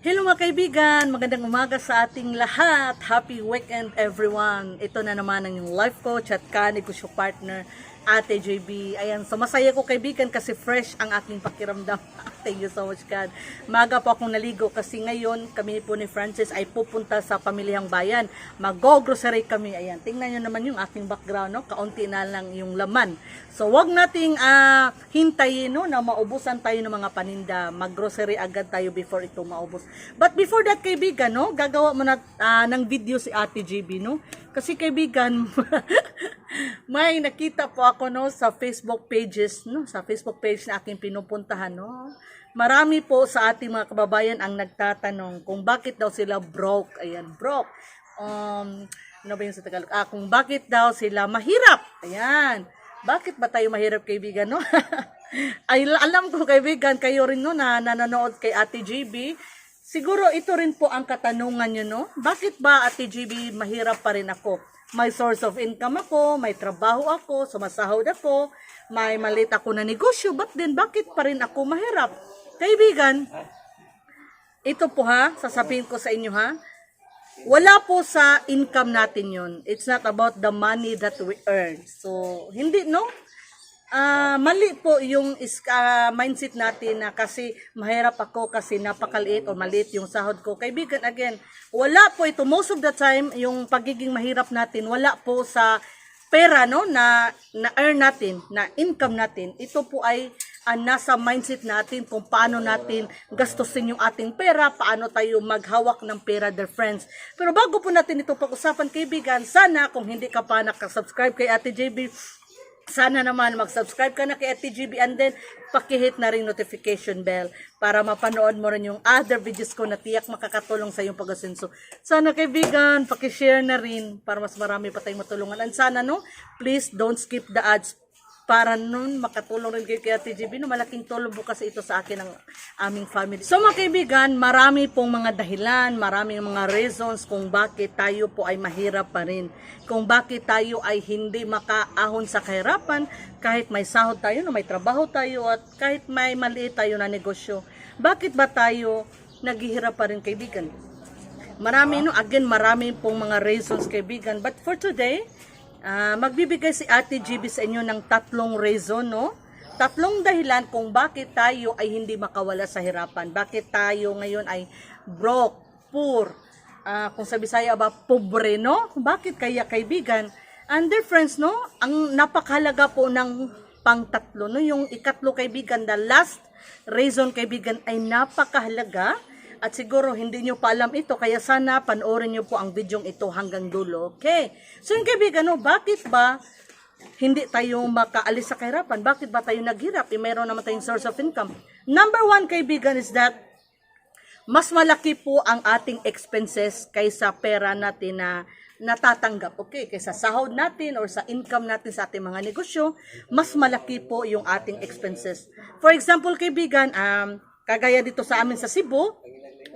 Hello mga kaibigan, magandang umaga sa ating lahat. Happy weekend everyone. Ito na naman ang life coach at kanig ko partner, Ate JB. Ayan, so masaya ko kaibigan kasi fresh ang aking pakiramdam. Thank you so much God. Maga po akong naligo kasi ngayon kami po ni Francis ay pupunta sa pamilyang bayan. Mag-grocery kami. Ayan, tingnan nyo naman yung aking background, no? Kaunti na lang yung laman. So wag nating ah, hintayin no, na maubusan tayo ng mga paninda. Mag-grocery agad tayo before ito maubos. But before that kaibigan, no, gagawa mo na ah, ng video si Ate JB, no? Kasi kaibigan, may nakita po ako no sa Facebook pages, no, sa Facebook page na aking pinupuntahan, no. Marami po sa ating mga kababayan ang nagtatanong kung bakit daw sila broke. Ayan, broke. Um, ano ba yung sa Tagalog? Ah, kung bakit daw sila mahirap. Ayan. Bakit ba tayo mahirap kaibigan, no? Ay, alam ko kaibigan, kayo rin no, na nanonood kay Ate GB. Siguro ito rin po ang katanungan nyo, no? Bakit ba Ate GB mahirap pa rin ako? May source of income ako, may trabaho ako, sumasahod ako, may malit ako na negosyo, but then bakit pa rin ako mahirap? Kaibigan, ito po ha, sasabihin ko sa inyo ha, wala po sa income natin yun. It's not about the money that we earn. So, hindi, no? Ah, mali po yung ah, mindset natin na kasi mahirap ako kasi napakaliit o maliit yung sahod ko. Kaibigan, again, wala po ito. Most of the time, yung pagiging mahirap natin, wala po sa pera, no? Na, na earn natin, na income natin. Ito po ay ah, nasa mindset natin kung paano natin gastusin yung ating pera, paano tayo maghawak ng pera, dear friends. Pero bago po natin ito pag-usapan, kaibigan, sana kung hindi ka pa nakasubscribe kay Ate JB, sana naman mag-subscribe ka na kay Ate GB and then pakihit na rin notification bell para mapanood mo rin yung other videos ko na tiyak makakatulong sa iyong pag-asenso. Sana kaibigan, pakishare na rin para mas marami pa tayong matulungan. And sana no, please don't skip the ads para nun makatulong rin kay Ate GB. No, malaking tulong po kasi ito sa akin ng aming family. So mga kaibigan, marami pong mga dahilan, maraming mga reasons kung bakit tayo po ay mahirap pa rin. Kung bakit tayo ay hindi makaahon sa kahirapan kahit may sahod tayo, no, may trabaho tayo at kahit may maliit tayo na negosyo. Bakit ba tayo naghihirap pa rin kaibigan? Marami, no? Again, marami pong mga reasons, kaibigan. But for today, ah, magbibigay si Ate GB sa inyo ng tatlong reason, no? Tatlong dahilan kung bakit tayo ay hindi makawala sa hirapan. Bakit tayo ngayon ay broke, poor, ah, kung sa Bisaya ba, pobre, no? Bakit kaya, kaibigan? And dear friends, no? Ang napakahalaga po ng pang-tatlo, no? Yung ikatlo, kaibigan, the last reason, kaibigan, ay napakahalaga at siguro hindi nyo pa alam ito, kaya sana panoorin nyo po ang videong ito hanggang dulo. Okay? So yung kaibigan, no, bakit ba hindi tayo makaalis sa kahirapan? Bakit ba tayo naghirap? E mayroon naman tayong source of income. Number one, kaibigan, is that mas malaki po ang ating expenses kaysa pera natin na natatanggap. Okay, kaysa sahod natin or sa income natin sa ating mga negosyo, mas malaki po yung ating expenses. For example, kaibigan, um, kagaya dito sa amin sa Cebu,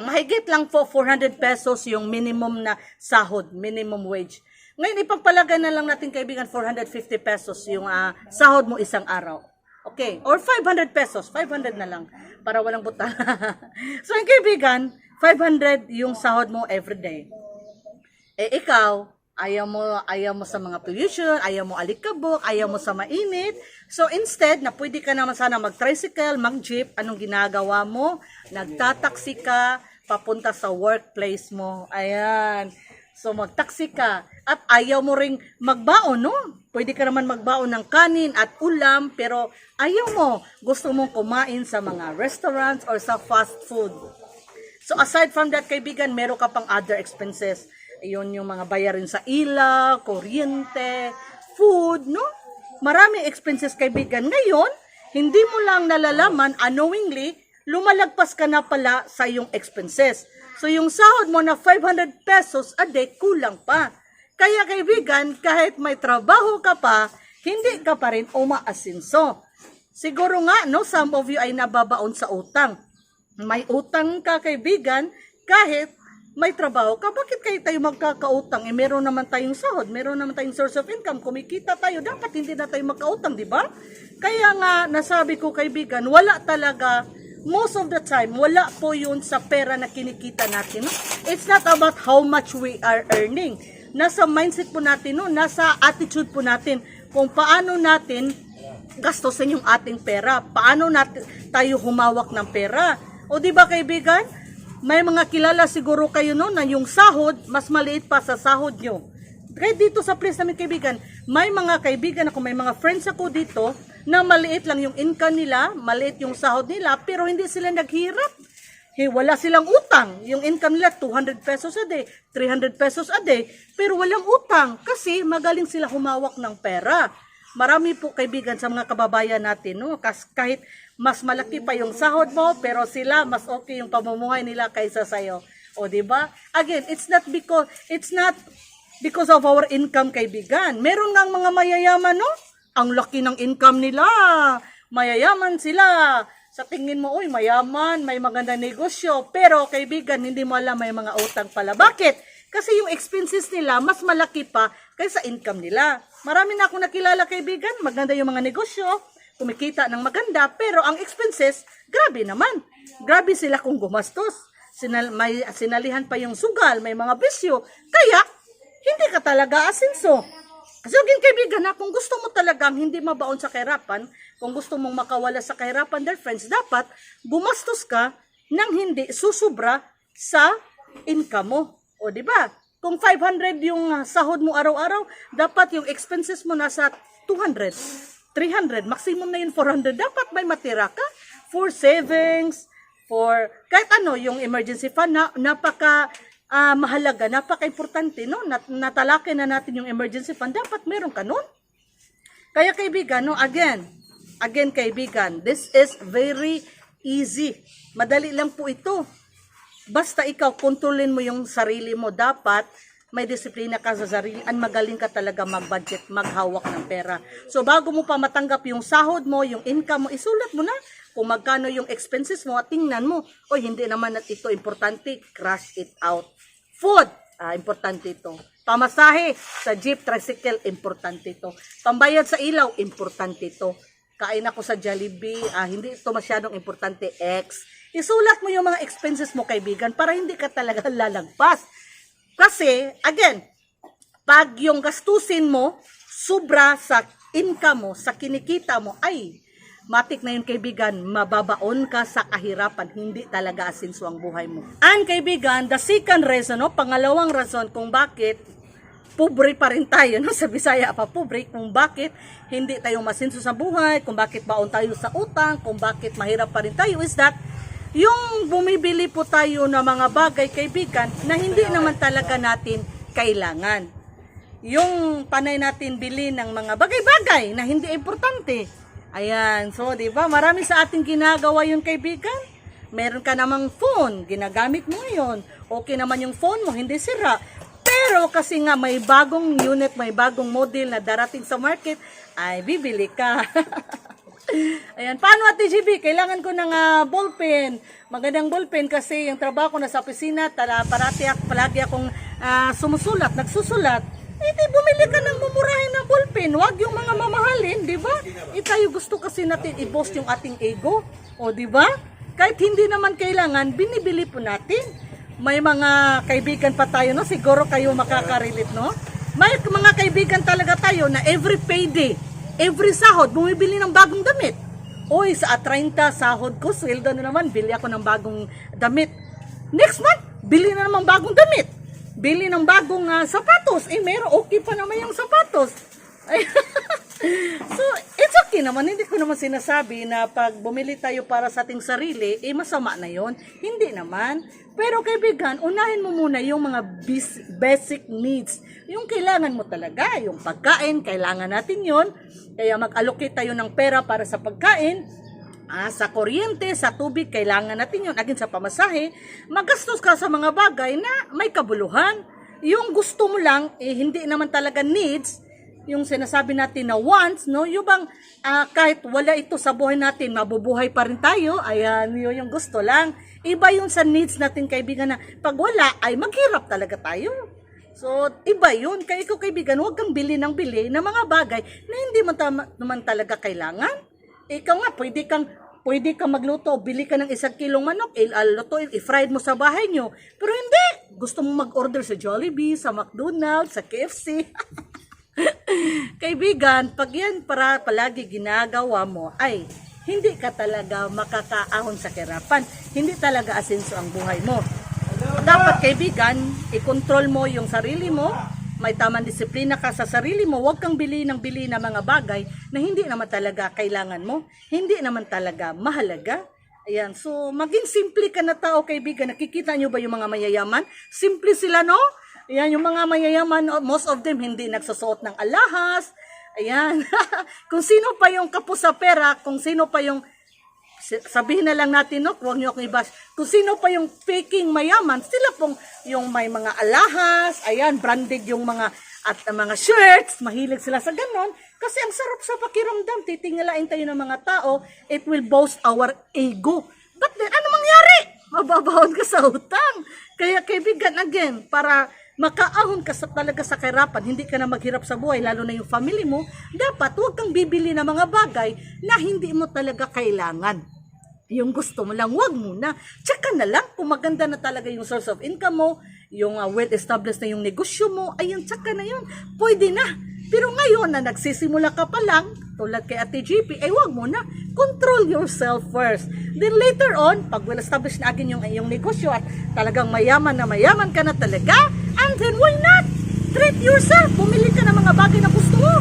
mahigit lang po 400 pesos yung minimum na sahod, minimum wage. Ngayon, ipagpalagay na lang natin kaibigan 450 pesos yung ah, sahod mo isang araw. Okay, or 500 pesos, 500 na lang para walang buta. so, yung kaibigan, 500 yung sahod mo everyday. Eh ikaw, ayaw mo ayaw mo sa mga pollution, ayaw mo alikabok, ayaw mo sa mainit. So instead, na pwede ka naman sana mag-tricycle, mag-jeep, anong ginagawa mo? Nagtataksi ka papunta sa workplace mo. Ayan. So magtaksi ka at ayaw mo ring magbaon, no? Pwede ka naman magbaon ng kanin at ulam pero ayaw mo. Gusto mong kumain sa mga restaurants or sa fast food. So aside from that, kaibigan, meron ka pang other expenses. Ayun yung mga bayarin sa ilaw, kuryente, food, no? Maraming expenses, kaibigan. Ngayon, hindi mo lang nalalaman unknowingly, lumalagpas ka na pala sa iyong expenses. So yung sahod mo na 500 pesos a day, kulang pa. Kaya kaibigan, kahit may trabaho ka pa, hindi ka pa rin umaasinso. Siguro nga, no, some of you ay nababaon sa utang. May utang ka, kaibigan, kahit may trabaho ka, bakit kayo tayo magkakautang? Eh, meron naman tayong sahod, meron naman tayong source of income, kumikita tayo, dapat hindi na tayo magkautang, di ba? Kaya nga, nasabi ko, kaibigan, wala talaga most of the time, wala po yun sa pera na kinikita natin. No? It's not about how much we are earning. Nasa mindset po natin, no? nasa attitude po natin kung paano natin gastusin yung ating pera. Paano natin tayo humawak ng pera. O di ba kaibigan? May mga kilala siguro kayo no na yung sahod mas maliit pa sa sahod nyo. Kaya dito sa place namin kaibigan, may mga kaibigan ako, may mga friends ako dito na maliit lang yung income nila, maliit yung sahod nila, pero hindi sila naghirap. Hey, wala silang utang. Yung income nila, 200 pesos a day, 300 pesos a day, pero walang utang kasi magaling sila humawak ng pera. Marami po kaibigan sa mga kababayan natin, no? Kas, kahit mas malaki pa yung sahod mo, pero sila mas okay yung pamumuhay nila kaysa sa'yo. O, di ba? Again, it's not because, it's not because of our income, kaibigan. Meron nga mga mayayaman, no? Ang laki ng income nila. Mayayaman sila. Sa tingin mo, uy, mayaman, may maganda negosyo. Pero, kaibigan, hindi mo alam may mga utang pala. Bakit? Kasi yung expenses nila, mas malaki pa kaysa income nila. Marami na akong nakilala, kaibigan. Maganda yung mga negosyo. Kumikita ng maganda. Pero ang expenses, grabe naman. Grabe sila kung gumastos. Sinal, may sinalihan pa yung sugal, may mga bisyo. Kaya, hindi ka talaga asinso. So, again, kaibigan, na kung gusto mo talagang hindi mabaon sa kahirapan, kung gusto mong makawala sa kahirapan, dear friends, dapat gumastos ka ng hindi susubra sa income mo. O, di ba? Kung 500 yung ah, sahod mo araw-araw, dapat yung expenses mo nasa 200, 300, maximum na yun 400. Dapat may matira ka for savings, for kahit ano, yung emergency fund na napaka ah, mahalaga, napaka-importante, no? Nat natalaki na natin yung emergency fund, dapat meron ka nun. Kaya kaibigan, no, again, again kaibigan, this is very easy. Madali lang po ito. Basta ikaw, kontrolin mo yung sarili mo. Dapat may disiplina ka sa sarili at magaling ka talaga mag-budget, maghawak ng pera. So bago mo pa matanggap yung sahod mo, yung income mo, isulat mo na kung magkano yung expenses mo at tingnan mo. O hindi naman at ito importante, crash it out. Food, ah, importante ito. Pamasahe sa jeep, tricycle, importante ito. Pambayad sa ilaw, importante ito. Kain ako sa Jollibee, ah, hindi ito masyadong importante, X. Isulat mo yung mga expenses mo, kaibigan, para hindi ka talaga lalagpas. Kasi, again, pag yung gastusin mo, sobra sa income mo, sa kinikita mo, ay, matik na yun kaibigan, mababaon ka sa kahirapan, hindi talaga asinso ang buhay mo. And kaibigan, the second reason, no, pangalawang rason kung bakit pobre pa rin tayo, no? sa Bisaya pa pobre, kung bakit hindi tayo masinso sa buhay, kung bakit baon tayo sa utang, kung bakit mahirap pa rin tayo, is that yung bumibili po tayo ng mga bagay, kaibigan, na hindi naman talaga natin kailangan. Yung panay natin bili ng mga bagay-bagay na hindi importante. Ayan, so 'di ba? Marami sa ating ginagawa yung kaibigan. Meron ka namang phone, ginagamit mo ngayon. Okay naman yung phone mo, hindi sira. Pero kasi nga may bagong unit, may bagong model na darating sa market, ay bibili ka. Ayan, paano Ate GB? Kailangan ko ng ah, ballpen. Magandang ballpen kasi yung trabaho ko na sa opisina, tala, parati ako, palagi akong ah, sumusulat, nagsusulat. Eh, di bumili ka ng mumurahin na ballpen. Huwag yung mga mamahalin, di ba? Eh, tayo gusto kasi natin i-boost yung ating ego. O, di ba? Kahit hindi naman kailangan, binibili po natin. May mga kaibigan pa tayo, no? Siguro kayo makakarilit, no? May mga kaibigan talaga tayo na every payday, every sahod, bumibili ng bagong damit. Oy, sa 30 sahod ko, sweldo na naman, bili ako ng bagong damit. Next month, bili na naman bagong damit. Bili ng bagong ah, sapatos. Eh, meron, okay pa naman yung sapatos. So, it's okay naman. Hindi ko naman sinasabi na pag bumili tayo para sa ating sarili, eh, masama na yon Hindi naman. Pero kaibigan, unahin mo muna yung mga basic needs. Yung kailangan mo talaga. Yung pagkain, kailangan natin yon Kaya mag-allocate tayo ng pera para sa pagkain. Ah, sa kuryente, sa tubig, kailangan natin yun. Again, sa pamasahe, magastos ka sa mga bagay na may kabuluhan. Yung gusto mo lang, eh, hindi naman talaga needs, yung sinasabi natin na wants, no? Yung bang ah, kahit wala ito sa buhay natin, mabubuhay pa rin tayo, ayan, yun yung gusto lang. Iba yung sa needs natin, kaibigan, na pag wala, ay maghirap talaga tayo. So, iba yun. Kaya ikaw, kaibigan, huwag kang bili ng bili ng mga bagay na hindi mo tama, naman talaga kailangan. Ikaw nga, pwede kang pwede ka magluto, bili ka ng isang kilong manok, ilaluto, i-fried mo sa bahay nyo. Pero hindi! Gusto mo mag-order sa Jollibee, sa McDonald's, sa KFC. Kaibigan, pag yan para palagi ginagawa mo, ay hindi ka talaga makakaahon sa kirapan. Hindi talaga asenso ang buhay mo. Dapat kaibigan, i-control mo yung sarili mo, may tamang disiplina ka sa sarili mo, huwag kang bili ng bili ng mga bagay na hindi naman talaga kailangan mo, hindi naman talaga mahalaga. Ayan, so maging simple ka na tao kaibigan. Nakikita nyo ba yung mga mayayaman? Simple sila, no? Ayan, yung mga mayayaman, oh, most of them hindi nagsusuot ng alahas. Ayan. kung sino pa yung kapos sa pera, kung sino pa yung sabihin na lang natin, no, huwag niyo akong i-bash. Kung sino pa yung faking mayaman, sila pong yung may mga alahas, ayan, branded yung mga at ang mga shirts, mahilig sila sa ganon. Kasi ang sarap sa pakiramdam, titingalain tayo ng mga tao, it will boast our ego. But then, ano mangyari? Mababahon ka sa utang. Kaya kaibigan, again, para makaahon ka sa, talaga sa kahirapan, hindi ka na maghirap sa buhay, lalo na yung family mo, dapat huwag kang bibili ng mga bagay na hindi mo talaga kailangan yung gusto mo lang, wag muna. Tsaka na lang, kung maganda na talaga yung source of income mo, yung uh, well-established na yung negosyo mo, ayun, tsaka na yun. Pwede na. Pero ngayon na nagsisimula ka pa lang, tulad kay Ate GP, ay wag mo na. Control yourself first. Then later on, pag well-established na agad yung, yung negosyo at talagang mayaman na mayaman ka na talaga, then why not? Treat yourself. Bumili ka ng mga bagay na gusto mo.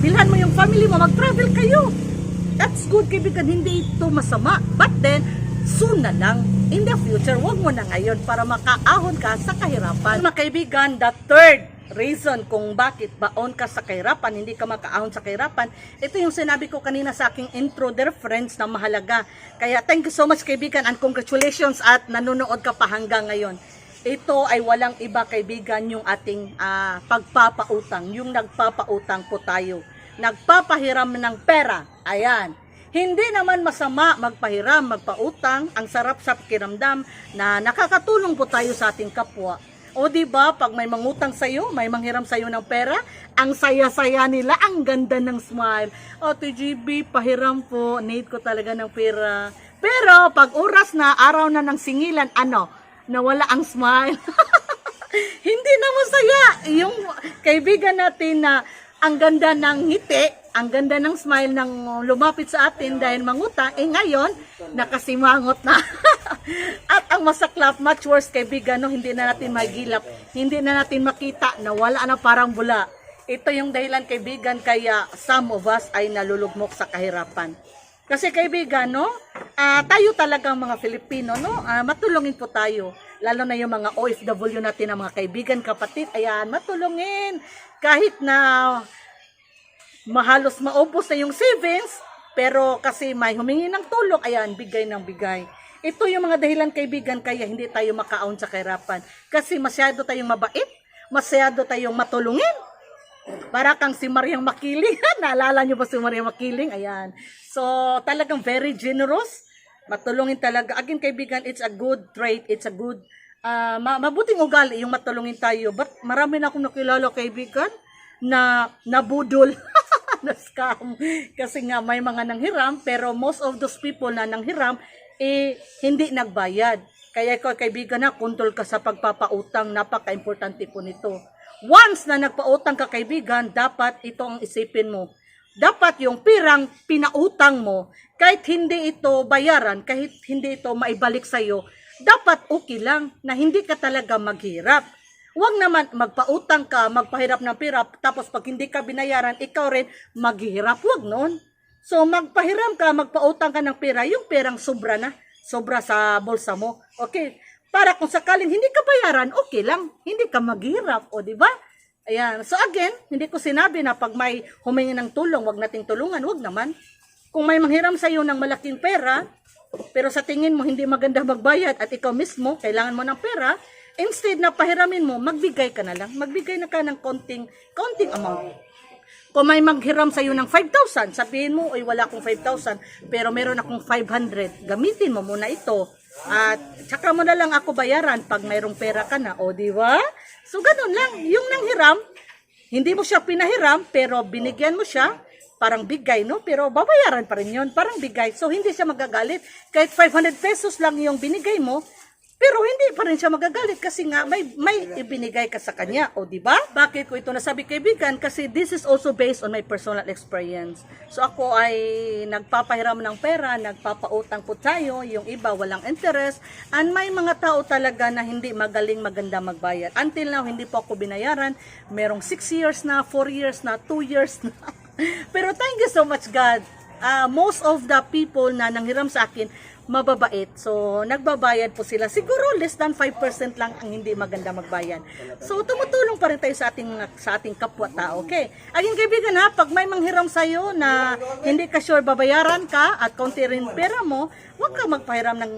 Bilhan mo yung family mo, mag-travel kayo. That's good kaibigan, hindi ito masama. But then, soon na lang, in the future, wag mo na ngayon para makaahon ka sa kahirapan. Mga kaibigan, the third reason kung bakit baon ka sa kahirapan, hindi ka makaahon sa kahirapan, ito yung sinabi ko kanina sa aking intro, dear friends, na mahalaga. Kaya thank you so much kaibigan and congratulations at nanonood ka pa hanggang ngayon. Ito ay walang iba kaibigan yung ating ah, pagpapautang, yung nagpapautang po tayo nagpapahiram ng pera. Ayan. Hindi naman masama magpahiram, magpautang. Ang sarap sa pakiramdam na nakakatulong po tayo sa ating kapwa. O di ba pag may mangutang sa iyo, may manghiram sa iyo ng pera, ang saya-saya nila, ang ganda ng smile. O TGB, pahiram po, need ko talaga ng pera. Pero pag oras na, araw na ng singilan, ano, nawala ang smile. Hindi na masaya. Yung kaibigan natin na ang ganda ng ngiti, ang ganda ng smile ng lumapit sa atin dahil mangutang, eh ngayon, nakasimangot na. At ang masaklap, much worse kaibigan, no, hindi na natin magilap, hindi na natin makita na wala na parang bula. Ito yung dahilan kaibigan kaya some of us ay nalulugmok sa kahirapan. Kasi kaibigan, no, ah, tayo talagang mga Filipino, no, ah, matulungin po tayo. Lalo na yung mga OFW natin, ang mga kaibigan, kapatid, ayan, matulungin. Kahit na mahalos maubos na yung savings, pero kasi may humingi ng tulong, ayan, bigay ng bigay. Ito yung mga dahilan kaibigan kaya hindi tayo makaon sa kahirapan. Kasi masyado tayong mabait, masyado tayong matulungin. Para kang si Mariang Makiling. Naalala nyo ba si Mariang Makiling? Ayan. So, talagang very generous. Matulungin talaga. Again, kaibigan, it's a good trait. It's a good, ma- mabuting ugali yung matulungin tayo. But marami na akong nakilala, kaibigan, na nabudol. na scam. Kasi nga may mga nanghiram, pero most of those people na nanghiram, eh, hindi nagbayad. Kaya ko kaibigan na, kontrol ka sa pagpapautang, napaka-importante po nito. Once na nagpautang ka kaibigan, dapat ito ang isipin mo. Dapat yung pirang pinautang mo, kahit hindi ito bayaran, kahit hindi ito maibalik sa'yo, dapat okay lang na hindi ka talaga maghirap. Huwag naman magpautang ka, magpahirap ng pira, tapos pag hindi ka binayaran, ikaw rin maghihirap. Huwag noon. So magpahiram ka, magpautang ka ng pera, yung perang sobra na, sobra sa bulsa mo. Okay, para kung sakaling hindi ka bayaran, okay lang, hindi ka maghirap, o di ba? Ayan. So again, hindi ko sinabi na pag may humingi ng tulong, wag nating tulungan, wag naman. Kung may manghiram sa iyo ng malaking pera, pero sa tingin mo hindi maganda magbayad at ikaw mismo kailangan mo ng pera, instead na pahiramin mo, magbigay ka na lang. Magbigay na ka ng konting, konting amount. Kung may maghiram sa iyo ng 5,000, sabihin mo, ay wala akong 5,000, pero meron akong 500, gamitin mo muna ito. At tsaka mo na lang ako bayaran pag mayroong pera ka na, o di ba? So ganun lang, yung nanghiram, hindi mo siya pinahiram, pero binigyan mo siya, parang bigay, no? Pero babayaran pa rin yun, parang bigay. So, hindi siya magagalit. Kahit 500 pesos lang yung binigay mo, pero hindi pa rin siya magagalit kasi nga may may ibinigay ka sa kanya, o di ba? Bakit ko ito nasabi kaibigan? Kasi this is also based on my personal experience. So ako ay nagpapahiram ng pera, nagpapautang po tayo, yung iba walang interest, and may mga tao talaga na hindi magaling maganda magbayad. Until now hindi po ako binayaran. Merong 6 years na, 4 years na, 2 years na. Pero thank you so much God. Ah, most of the people na nanghiram sa akin mababait. So, nagbabayad po sila. Siguro less than 5% lang ang hindi maganda magbayad. So, tumutulong pa rin tayo sa ating sa ating kapwa-tao. Okay? Aging kaibigan ha, pag may manghiram sa iyo na hindi ka sure babayaran ka at kaunti rin pera mo, huwag ka magpahiram ng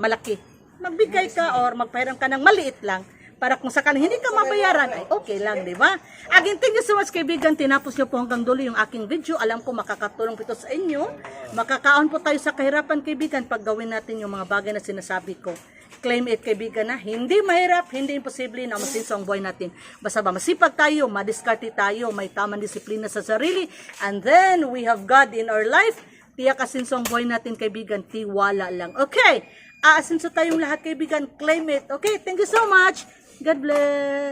malaki. Magbigay ka or magpahiram ka ng maliit lang para kung sakaling hindi ka mabayaran, ay okay lang, di ba? Again, thank you so much kaibigan. Tinapos niyo po hanggang dulo yung aking video. Alam ko makakatulong po ito sa inyo. Makakaon po tayo sa kahirapan kaibigan pag gawin natin yung mga bagay na sinasabi ko. Claim it kaibigan na hindi mahirap, hindi imposible na masinso ang buhay natin. Basta ba masipag tayo, madiskarte tayo, may tamang disiplina sa sarili, and then we have God in our life. Tiyak asinso ang buhay natin kaibigan, tiwala lang. Okay, aasinso tayong lahat kaibigan, claim it. Okay, thank you so much. God bless.